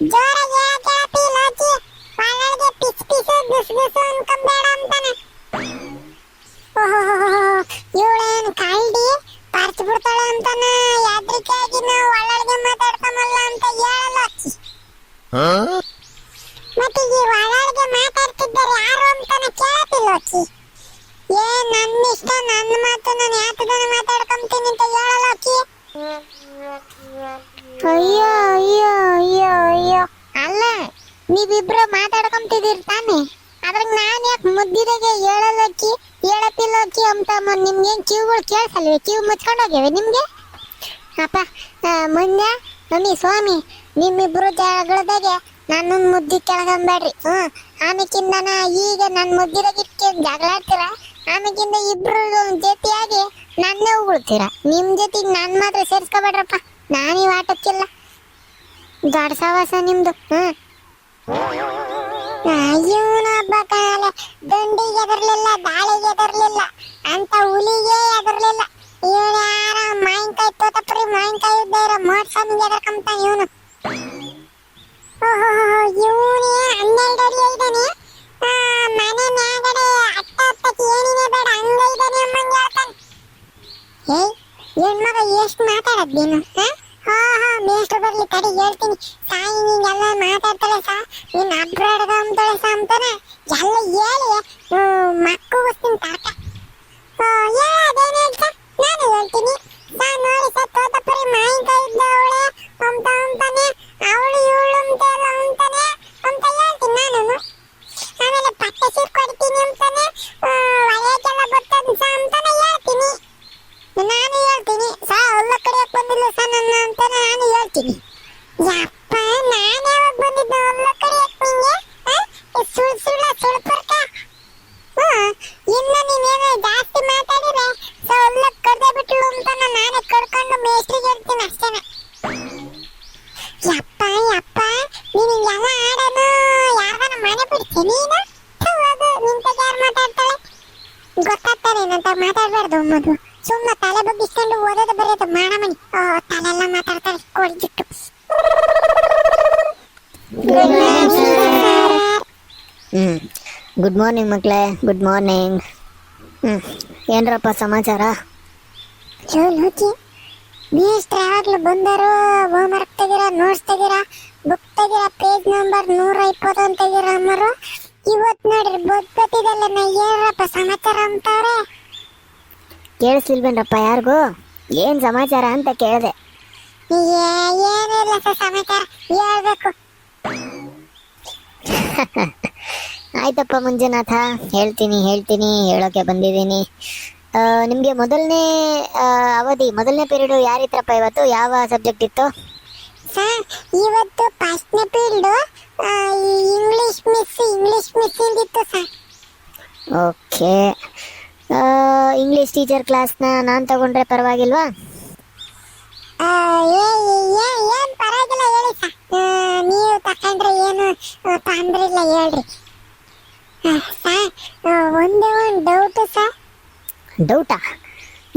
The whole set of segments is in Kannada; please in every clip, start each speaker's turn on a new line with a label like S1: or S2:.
S1: ಜೋರಾಗಿ ಹೇಳಕ್ ಲೋಚಿ ಒಳಗೆ ಪಿಸ್ ಪಿಸ್ ಗುಸ್ ಗುಸ್ ಅನ್ಕೊಂಬೇಡ ಅಂತಾನೆ. ಇವಳೇನು ಕಳ್ಳಿ ಪರ್ಚ್ ಬಿಡ್ತಾಳೆ ಅಂತಾನ. ಯಾದ್ರಿಕೆ ಆಗಿ ನಾವು ಮಾತಾಡ್ತಾಮಲ್ಲ ಅಂತ ಹೇಳಲ್ಲ. ಅಚ್ಚಿ ಮತ್ತೆ ಈ ಒಳಗೆ ಮಾತಾಡ್ತಿದ್ದಾರೆ ಯಾರು ಅಂತಾನೆ ಅಚ್ಚಿ ಏ ನನ್ನ ಇಷ್ಟ ನನ್ನ ಮಾತು ನಾನು ಯಾತದನ ಮಾತಾಡ್ಕೊಂತೀನಿ ಅಂತ ಹೇಳಲ್ಲ ಅಯ್ಯೋ ಅಯ್ಯೋ ಅಯ್ಯೋ ಅಯ್ಯೋ. ಅಲ್ಲ, ನೀವಿಬ್ರು ಮಾತಾಡ್ಕೊಂತಿದ್ದೀರಿ ತಾನೆ? ಅದ್ರಾಗ ನಾನು ಯಾಕೆ ಮುದ್ದಿದಾಗೆ ಹೇಳಲ್ಲಕ್ಕಿ ಹೇಳತ್ತಿಲ್ಲಕ್ಕಿ ಅಂತ ಮ- ನಿಮ್ಗೇನ್ ಕಿವಿಗಳು ಕೇಳಿಸಲ್ವೇ? ಕ್ಯೂ ಮುಚ್ಕೊಂಡು ಹೋಗ್ಯವೆ ನಿಮಗೆ? ಅಪ್ಪ ಮುಂದೆ ಮಮ್ಮಿ, ಸ್ವಾಮಿ, ನಿಮ್ಮಿಬ್ರು ಜಗಳದಾಗೆ ನನ್ನ ಮುದ್ದಿ ಕೆಳಗಂಬೇಡ್ರಿ ಹ್ಞೂ, ಆಮೇಕಿಂದನ ಈಗ ನನ್ನ ಮುದ್ದಿದಾಗ ಇಟ್ಕೊಂಡು ಜಗಳ ಆಡ್ತೀರ ಆಮೇಕಿಂದ ಇಬ್ರು ಜೊತೆಯಾಗಿ ನನ್ನೇ ಉಗುಳ್ತೀರ? ನಿಮ್ಮ ಜೊತೆಗೆ ನಾನು ಮಾತ್ರ ಸೇರಿಸ್ಕೊಬೇಡ್ರಪ್ಪ. ನಾನೀವ್ ಆಟಕ್ಕಿಲ್ಲ ದೊಡ್ಡ ಸವಾಸ ನಿಮ್ದು ಹ್ಮ್ ಇವನು ಹಬ್ಬ ಕಾಲ ದುಂಡಿಗೆ ಎದರ್ಲಿಲ್ಲ, ದಾಳಿಗೆ ಎದರ್ಲಿಲ್ಲ, ಅಂತ ಹುಲಿಗೆ ಎದರ್ಲಿಲ್ಲ. ಇವನು ಯಾರ ಮಾವಿನಕಾಯಿ ತೋತಪ್ರಿ ಮಾವಿನಕಾಯಿ ಇರೋ ಮೋಟ್ಸಮಿಗೆ ಎದರ್ಕಂತಾನೆ ಇವನೇ ಹನ್ನೆರಡು ಅಡಿ ಇದ್ದಾನೆ ಮನೆ ಮ್ಯಾಗಡೆ ಅಟ್ಟ ಹತ್ತಕ್ಕೆ ಏನಿದೆ ಬೇಡ ಹಂಗ ಇದ್ದಾನೆ ಅಮ್ಮಂಗೆ ಹೇಳ್ತಾನೆ ಏಯ್ ಹೆಣ್ಮಗ ಎಷ್ಟು ಮಾತಾಡದ್ ನೀನು ಹಾ ಹಾ ಹಾ ಮೇಷ್ಟ್ರು ಬರ್ಲಿ ತಡಿ ಹೇಳ್ತೀನಿ ಸಾಯಿ ನೀನೆಲ್ಲ ಮಾತಾಡ್ತಾಳೆ ಸಾ ನೀನ್ ಅಬ್ರಾಡ್ಗ ಅಂತಾಳೆ ಸಾ ಅಂತಾನೆ ಎಲ್ಲ ಹೇಳಿ ಮಕ್ಕಳಿಸ್ತೀನಿ ತಾತ ಅದೇನು ಹೇಳ್ತಾ ನಾನು ಹೇಳ್ತೀನಿ ಸಾ ನೋಡಿ ಸಾ ತೋತಪುರಿ ಮಾವಿನಕಾಯಿ ಇದ್ದವಳೆ ಅಂತ ಅಂತಾನೆ ಅವಳು ಇವಳು ಅಂತ ಎಲ್ಲ ಅಂತಾನೆ ಅಂತ ಹೇಳ್ತೀನಿ ನಾನು ಆಮೇಲೆ ಪಟ್ಟೆ ಸೀರ್ ಕೊಡ್ತೀನಿ ಅಂತಾನೆ ಒಳ್ಳೆಗೆಲ್ಲ ಬರ್ತದೆ ಸಾ ಅಂತಾನೆ ಹೇಳ್ತೀನಿ ನಾನು ಹೇಳ್ತೀನಿ ಸಾ ಎಲ್ಲ ಕಡೆಯಕ್ಕೆ ಬಂದಿಲ್ಲ ಸಾ ನನ್ನ ಅಂತ ನಾನು ಹೇಳ್ತೀನಿ ಯಪ್ಪ ನಾನು ಯಾವಾಗ ಬಂದಿದ್ದೆ ಎಲ್ಲ ಕಡೆಯಕ್ಕೆ ನಿಂಗೆ ಸುಳ್ ಸುಳ್ಳ ಸುಳ್ಪರ್ಕ ಇನ್ನು ನೀನೇನು ಜಾಸ್ತಿ ಮಾತಾಡಿದ್ರೆ ಸಾ ಎಲ್ಲ ಕಡ್ದೆ ಬಿಟ್ಲು ಅಂತ ನಾನೇ ಕಡ್ಕೊಂಡು ಮೇಸ್ಟ್ರಿಗೆ ಹೇಳ್ತೀನಿ ಅಷ್ಟೇನೆ. ಯಪ್ಪ ಯಪ್ಪ ನೀನು ಎಲ್ಲ ಆಡೋದು ಯಾರನ್ನ ಮನೆ ಬಿಡ್ತೀನಿ ನೀನು? ಹೋಗು ನಿಂತಾಗ ಯಾರು ಮಾತಾಡ್ತಾಳೆ? ಗೊತ್ತಾಗ್ತಾನೆ ಏನಂತ ಮಾತಾಡಬಾರ್ದು ಮಧು ಸುಮ್ಮನೆ ತಲೆ ಬಗ್ಗಿಸ್ಕೊಂಡು ಓದೋದು ಬರೆಯೋದು ಮಾಡಮನಿ ಓ ತಲೆಲ್ಲ ಮಾತಾಡ್ತಾರೆ ಕೊಡ್ಜಿಟ್ಟು
S2: ಹ್ಞೂ ಗುಡ್ ಮಾರ್ನಿಂಗ್ ಮಕ್ಕಳೇ ಗುಡ್ ಮಾರ್ನಿಂಗ್ ಹ್ಞೂ ಏನ್ರಪ್ಪ ಸಮಾಚಾರ?
S1: ಲೋಕಿ. ಮೇಷ್ಟ್ರು ಯಾವಾಗ್ಲೂ ಬಂದರು ಹೋಮ್ವರ್ಕ್ ತೆಗೀರ ನೋಟ್ಸ್ ತೆಗೀರ ಬುಕ್ ತೆಗೀರ ಪೇಜ್ ನಂಬರ್ ನೂರ ಇಪ್ಪತ್ತು ಅಂತ ತೆಗೀರ ಅಮ್ಮರು? ಇವತ್ತು ನೋಡ್ರಿ ಬೊದ್ಬತ್ತಿದಲ್ಲ ನಾ ಏನಪ್ಪ ಸಮಾಚಾರ ಅಂತಾರೆ?
S2: ಕೇಳಿಸ್ಲಿಲ್ವೇನ್ರಪ್ಪ ಯಾರಿಗೂ? ಏನ್ ಸಮಾಚಾರ ಅಂತ ಕೇಳಿದೆ.
S1: ಏನಿಲ್ಲ ಸರ್ ಸಮಾಚಾರ ಹೇಳ್ಬೇಕು.
S2: ಆಯ್ತಪ್ಪ ಮಂಜುನಾಥ ಹೇಳ್ತೀನಿ ಹೇಳ್ತೀನಿ ಹೇಳೋಕೆ ಬಂದಿದ್ದೀನಿ. ನಿಮಗೆ ಮೊದಲನೇ ಅವಧಿ ಮೊದಲನೇ ಪೀರಿಯಡ್ ಯಾರಿತ್ರಪ್ಪ ಇವತ್ತು? ಯಾವ ಸಬ್ಜೆಕ್ಟ್ ಇತ್ತು?
S1: ಸರ್ ಇವತ್ತು ಫಸ್ಟ್ನೇ period English miss English miss ಇತ್ತು ಸರ್.
S2: ಓಕೆ. ಇಂಗ್ಲೀಷ್ ಟೀಚರ್ ಕ್ಲಾಸ್ನ ನಾನು ತಗೊಂಡ್ರೆ ಪರವಾಗಿಲ್ವಾ?
S1: ಏನ್ ಪರವಾಗಿಲ್ಲ ಹೇಳಿ ಸರ್. ನೀವು ತಕೊಂಡ್ರೆ ಏನು ತೊಂದ್ರೆ ಇಲ್ಲ ಹೇಳ್ರಿ. ಸರ್ ಒಂದೇ ಒಂದು ಡೌಟ್ ಸರ್.
S2: ಡೌಟಾ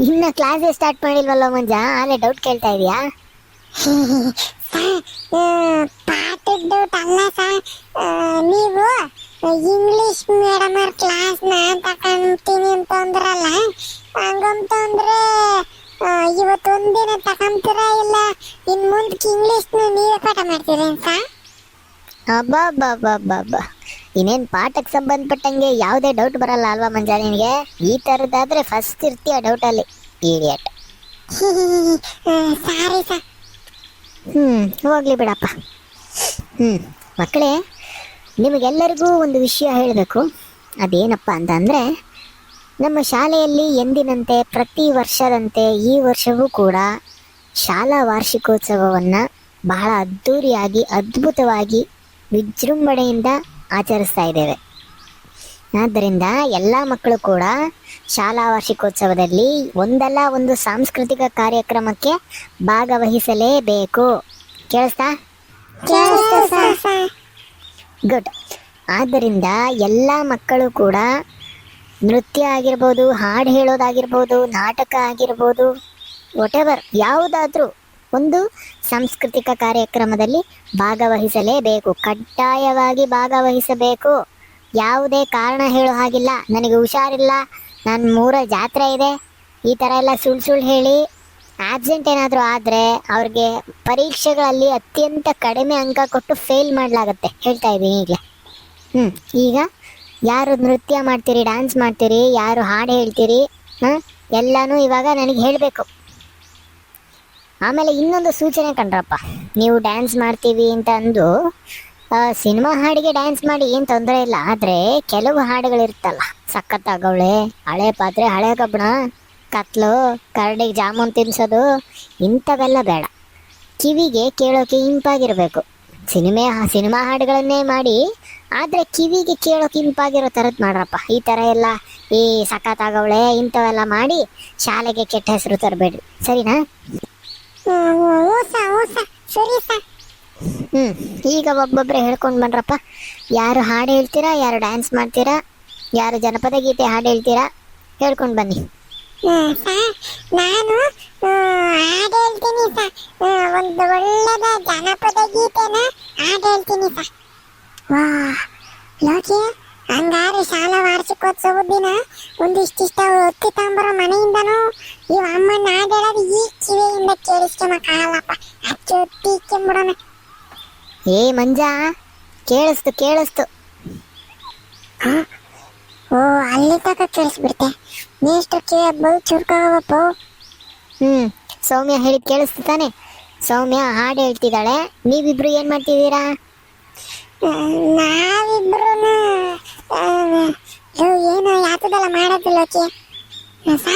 S2: ಇನ್ನ ಕ್ಲಾಸೇ ಸ್ಟಾರ್ಟ್ ಮಾಡಿಲ್ವಲ್ಲ ಮಂಜ? ಆಲೇ ಡೌಟ್ ಕೇಳ್ತಾ ಇದೀಯಾ?
S1: ಪಾಠದ ಡೌಟ್ ಅಲ್ಲ ಸರ್. ನೀವು ಇಂಗ್ಲಿಷ್ ಮೇಡಮ್ ಅವ್ರ ಕ್ಲಾಸ್ನ ತಗೊಂತೀನಿ ಅಂತ ಅಂದ್ರಲ್ಲ ಹಂಗಂತಂದ್ರೆ ಇವತ್ತು ಒಂದಿನ ತಗೊಂತೀರ ಇಲ್ಲ? ಇನ್ ಮುಂದಕ್ಕೆ ಇಂಗ್ಲಿಷ್ನ ನೀವೇ ಪಾಠ ಮಾಡ್ತೀರೇನು ಸರ್
S2: ಅಬ್ಬಬ್ಬಬ್ಬಬ್ಬ ಇನ್ನೇನ್ ಪಾಠಕ್ಕೆ ಸಂಬಂಧಪಟ್ಟಂಗೆ ಯಾವುದೇ ಡೌಟ್ ಬರಲ್ಲ ಅಲ್ವಾ ಮಂಜ ನಿನಗೆ? ಈ ಥರದ್ದಾದ್ರೆ ಫಸ್ಟ್ ಇರ್ತೀಯ ಡೌಟಲ್ಲಿ ಈಡಿಯಟ್
S1: ಸಾರಿ ಸರ್.
S2: ಹ್ಮ್ ಹೋಗ್ಲಿ ಬಿಡಪ್ಪ. ಹ್ಮ್ ಮಕ್ಕಳೇ ನಿಮಗೆಲ್ಲರಿಗೂ ಒಂದು ವಿಷಯ ಹೇಳಬೇಕು. ಅದೇನಪ್ಪ ಅಂತಂದರೆ ನಮ್ಮ ಶಾಲೆಯಲ್ಲಿ ಎಂದಿನಂತೆ ಪ್ರತಿ ವರ್ಷದಂತೆ ಈ ವರ್ಷವೂ ಕೂಡ ಶಾಲಾ ವಾರ್ಷಿಕೋತ್ಸವವನ್ನು ಬಹಳ ಅದ್ಧೂರಿಯಾಗಿ ಅದ್ಭುತವಾಗಿ ವಿಜೃಂಭಣೆಯಿಂದ ಆಚರಿಸ್ತಾ ಇದ್ದೇವೆ. ಆದ್ದರಿಂದ ಎಲ್ಲ ಮಕ್ಕಳು ಕೂಡ ಶಾಲಾ ವಾರ್ಷಿಕೋತ್ಸವದಲ್ಲಿ ಒಂದಲ್ಲ ಒಂದು ಸಾಂಸ್ಕೃತಿಕ ಕಾರ್ಯಕ್ರಮಕ್ಕೆ ಭಾಗವಹಿಸಲೇಬೇಕು. ಕೇಳಿಸ್ತಾ? ಗುಡ್ ಆದ್ದರಿಂದ ಎಲ್ಲ ಮಕ್ಕಳು ಕೂಡ ನೃತ್ಯ ಆಗಿರ್ಬೋದು ಹಾಡು ಹೇಳೋದಾಗಿರ್ಬೋದು ನಾಟಕ ಆಗಿರ್ಬೋದು ವಾಟೆವರ್ ಯಾವುದಾದ್ರೂ ಒಂದು ಸಾಂಸ್ಕೃತಿಕ ಕಾರ್ಯಕ್ರಮದಲ್ಲಿ ಭಾಗವಹಿಸಲೇಬೇಕು. ಕಡ್ಡಾಯವಾಗಿ ಭಾಗವಹಿಸಬೇಕು. ಯಾವುದೇ ಕಾರಣ ಹೇಳೋ ಹಾಗಿಲ್ಲ. ನನಗೆ ಹುಷಾರಿಲ್ಲ. ನನ್ನ ಮೂರ ಜಾತ್ರೆ ಇದೆ. ಈ ಥರ ಎಲ್ಲ ಸುಳ್ಳು ಸುಳ್ಳು ಹೇಳಿ ಆಬ್ಸೆಂಟ್ ಏನಾದರೂ ಆದರೆ ಅವ್ರಿಗೆ ಪರೀಕ್ಷೆಗಳಲ್ಲಿ ಅತ್ಯಂತ ಕಡಿಮೆ ಅಂಕ ಕೊಟ್ಟು ಫೇಲ್ ಮಾಡಲಾಗತ್ತೆ. ಹೇಳ್ತಾ ಇದ್ದೀನಿ ಈಗಲೇ. ಹ್ಞೂ ಈಗ ಯಾರು ನೃತ್ಯ ಮಾಡ್ತೀರಿ ಡ್ಯಾನ್ಸ್ ಮಾಡ್ತೀರಿ, ಯಾರು ಹಾಡು ಹೇಳ್ತೀರಿ, ಹಾಂ? ಎಲ್ಲನೂ ಇವಾಗ ನನಗೆ ಹೇಳಬೇಕು. ಆಮೇಲೆ ಇನ್ನೊಂದು ಸೂಚನೆ ಕಣ್ರಪ್ಪ. ನೀವು ಡ್ಯಾನ್ಸ್ ಮಾಡ್ತೀವಿ ಅಂತ ಅಂದು ಸಿನಿಮಾ ಹಾಡಿಗೆ ಡ್ಯಾನ್ಸ್ ಮಾಡಿ ಏನು ತೊಂದರೆ ಇಲ್ಲ, ಆದರೆ ಕೆಲವು ಹಾಡುಗಳಿರುತ್ತಲ್ಲ ಸಖತ್ತಾಗವಳೆ ಹಳೆ ಪಾತ್ರೆ, ಹಳೆ ಕಬ್ಬಣ, ಕತ್ಲು ಕರಡಿಗೆ ಜಾಮೂನ್ ತಿನ್ಸೋದು, ಇಂಥವೆಲ್ಲ ಬೇಡ. ಕಿವಿಗೆ ಕೇಳೋಕೆ ಇಂಪಾಗಿರಬೇಕು. ಸಿನಿಮೆ ಸಿನಿಮಾ ಹಾಡುಗಳನ್ನೇ ಮಾಡಿ, ಆದರೆ ಕಿವಿಗೆ ಕೇಳೋಕೆ ಇಂಪಾಗಿರೋ ಥರದ್ದು ಮಾಡ್ರಪ್ಪ. ಈ ಥರ ಎಲ್ಲ, ಈ ಸಖತ್ತಾಗವಳೆ ಇಂಥವೆಲ್ಲ ಮಾಡಿ ಶಾಲೆಗೆ ಕೆಟ್ಟ ಹೆಸರು ತರಬೇಡ್ರಿ. ಸರಿನಾ?
S1: ಹ್ಞೂ ಸರ್ ಸರ್
S2: ಹ್ಞೂ ಈಗ ಒಬ್ಬೊಬ್ಬರೇ ಹೇಳ್ಕೊಂಡು ಬನ್ರಪ್ಪ ಯಾರು ಹಾಡು ಹೇಳ್ತೀರಾ ಯಾರು ಡ್ಯಾನ್ಸ್ ಮಾಡ್ತೀರಾ ಯಾರು ಜನಪದ ಗೀತೆ ಹಾಡು ಹೇಳ್ತೀರಾ ಹೇಳ್ಕೊಂಡು ಬನ್ನಿ.
S1: ನಾನು ಹಾಡು ಹೇಳ್ತೀನಿ ಸ. ಒಂದು ಒಳ್ಳೆದ ಜನಪದ ಗೀತೆನ ಹಾಡು ಹೇಳ್ತೀನಿ ಸ. ವಾ ಲೋಕಿ ವಾರ್ಷಿಕೋತ್ಸವ ದಿನ ಒಂದಿಷ್ಟಿಷ್ಟ ಹೊತ್ತಿ ತಗೊಂಬರೋ ಮನೆಯಿಂದನೂ? ಇವ ಅಮ್ಮನ ಹೇಳೋದು ಈ ಕಿವಿಯಿಂದ ಕೇಳಿಸ್ಕೊಂಬಕ್ಕಾಗಲ್ಲಪ್ಪ ಅಚ್ಚು ಹೊತ್ತಿ ಇಕ್ಕೊಂಬಿಡೋಣ
S2: ಏ ಮಂಜ ಕೇಳಿಸ್ತು ಕೇಳಿಸ್ತು.
S1: ಓ ಅಲ್ಲಿ ತಕ ಕೇಳಿಸ್ಬಿಡ್ತೆ. ನೆಕ್ಸ್ಟ್ ಕಿವಿ ಬಹು ಚುರುಕಾಗಪ್ಪ
S2: ಹ್ಞೂ ಸೌಮ್ಯ ಹೇಳಿದ ಕೇಳಿಸ್ತು ತಾನೆ. ಸೌಮ್ಯ ಹಾಡು ಹೇಳ್ತಿದ್ದಾಳೆ. ನೀವಿಬ್ರು ಏನು ಮಾಡ್ತಿದ್ದೀರಾ?
S1: ನಾವಿಬ್ರು ಏನು ಯಾತದಲ್ಲ ಮಾಡೋದು ಲೋಕಿ? ಸಾ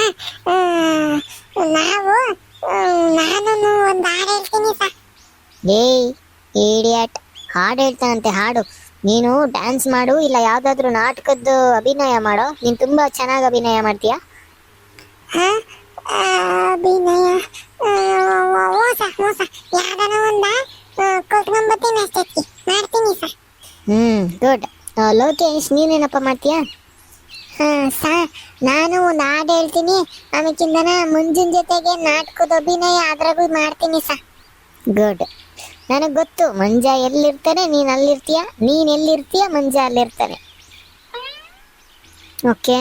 S1: ನಾವು ನಾನು ಒಂದು ಹಾಡು ಹೇಳ್ತೀನಿ ಸಾ.
S2: ಏಯ್ ಇಡಿಯಟ್. ಹಾಡು ಹೇಳ್ತಾನಂತೆ ಹಾಡು. ನೀನು ಡ್ಯಾನ್ಸ್ ಮಾಡು ಇಲ್ಲ ಯಾವುದಾದ್ರೂ ನಾಟಕದ್ದು ಅಭಿನಯ ಮಾಡೋ? ನೀನು ತುಂಬ ಚೆನ್ನಾಗಿ ಅಭಿನಯ ಮಾಡ್ತೀಯಾ?
S1: ಹಾ ಅಭಿನಯ ಮೋಸ ಮೋಸ ಯಾವ್ದಾನ ಒಂದ ಕೊಟ್ಕೊಂಬತ್ತೀನಿ ಅಷ್ಟಕ್ಕೆ ಮಾಡ್ತೀನಿ ಸರ್
S2: ಹ್ಞೂ ಗುಡ್ ಲೋಕೇಶ್ ನೀನೇನಪ್ಪ ಮಾಡ್ತೀಯಾ?
S1: ಸರ್ ನಾನು ಹಾಡು ಹೇಳ್ತೀನಿ. ಆಮೇಕಿಂದನ ಮುಂಜಿನ ಜೊತೆಗೆ ನಾಟಕದ ಅಭಿನಯ ಅದ್ರಾಗೂ ಮಾಡ್ತೀನಿ ಸರ್
S2: ಗುಡ್ ನನಗೆ ಗೊತ್ತು ಮಂಜ ಎಲ್ಲಿರ್ತಾನೆ ನೀನು ಅಲ್ಲಿರ್ತೀಯ? ನೀನು ಎಲ್ಲಿರ್ತೀಯ ಮಂಜ ಅಲ್ಲಿರ್ತಾನೆ? ಓಕೆ.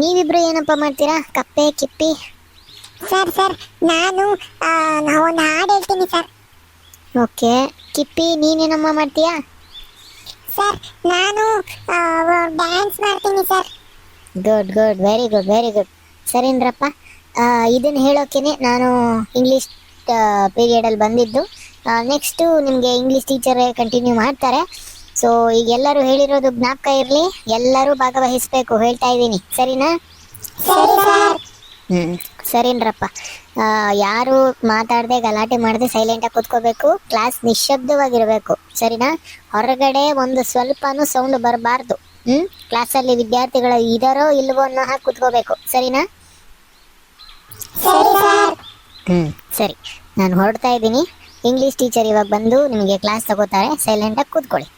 S2: ನೀವಿಬ್ರು ಏನಪ್ಪ ಮಾಡ್ತೀರಾ? ಕಪ್ಪೆ ಕಿಪ್ಪಿ?
S1: ಸರ್ ಸರ್ ನಾನು ಆ, ನಾವು ಒಂದು ಹಾಡು ಹೇಳ್ತೀನಿ ಸರ್.
S2: ಓಕೆ. ಕಿಪ್ಪಿ ನೀನೇನಮ್ಮ ಮಾಡ್ತೀಯಾ?
S1: ಸರ್ ನಾನು ಡ್ಯಾನ್ಸ್ ಮಾಡ್ತೀನಿ sir.
S2: Good good very good very good ಸರೇನ್ರಪ್ಪ ಇದನ್ನು ಹೇಳೋಕೆ ನಾನು ಇಂಗ್ಲೀಷ್ ಪೀರಿಯಡಲ್ಲಿ ಬಂದಿದ್ದು. ನೆಕ್ಸ್ಟು ನಿಮಗೆ ಇಂಗ್ಲೀಷ್ ಟೀಚರೇ ಕಂಟಿನ್ಯೂ ಮಾಡ್ತಾರೆ. ಸೊ ಈಗ ಎಲ್ಲರೂ ಹೇಳಿರೋದು ಜ್ಞಾಪಕ ಇರಲಿ. ಎಲ್ಲರೂ ಭಾಗವಹಿಸಬೇಕು ಹೇಳ್ತಾ ಇದ್ದೀನಿ. ಸರಿನಾ?
S1: ಸರಿ ಸರ್.
S2: ಹ್ಞೂ ಸರಿನ್ರಪ್ಪ ಯಾರು ಮಾತಾಡದೆ ಗಲಾಟೆ ಮಾಡದೆ ಸೈಲೆಂಟಾಗಿ ಕೂತ್ಕೋಬೇಕು. ಕ್ಲಾಸ್ ನಿಶ್ಶಬ್ದವಾಗಿರಬೇಕು. ಸರಿನಾ? ಹೊರಗಡೆ ಒಂದು ಸ್ವಲ್ಪನೂ ಸೌಂಡ್ ಬರಬಾರ್ದು. ಹ್ಞೂ ಕ್ಲಾಸಲ್ಲಿ ವಿದ್ಯಾರ್ಥಿಗಳು ಇದಾರೋ ಇಲ್ವೋ ಅನ್ನೋ ಹಾಗೆ ಕುತ್ಕೋಬೇಕು. ಸರಿನಾ?
S1: ಸರಿ ಸರ್
S2: ಹ್ಞೂ ಸರಿ. ನಾನು ಹೊರಡ್ತಾ ಇದ್ದೀನಿ. ಇಂಗ್ಲಿಷ್ ಟೀಚರ್ ಇವಾಗ ಬಂದು ನಿಮಗೆ ಕ್ಲಾಸ್ ತಗೋತಾರೆ. ಸೈಲೆಂಟಾಗಿ ಕೂತ್ಕೊಳ್ಳಿ.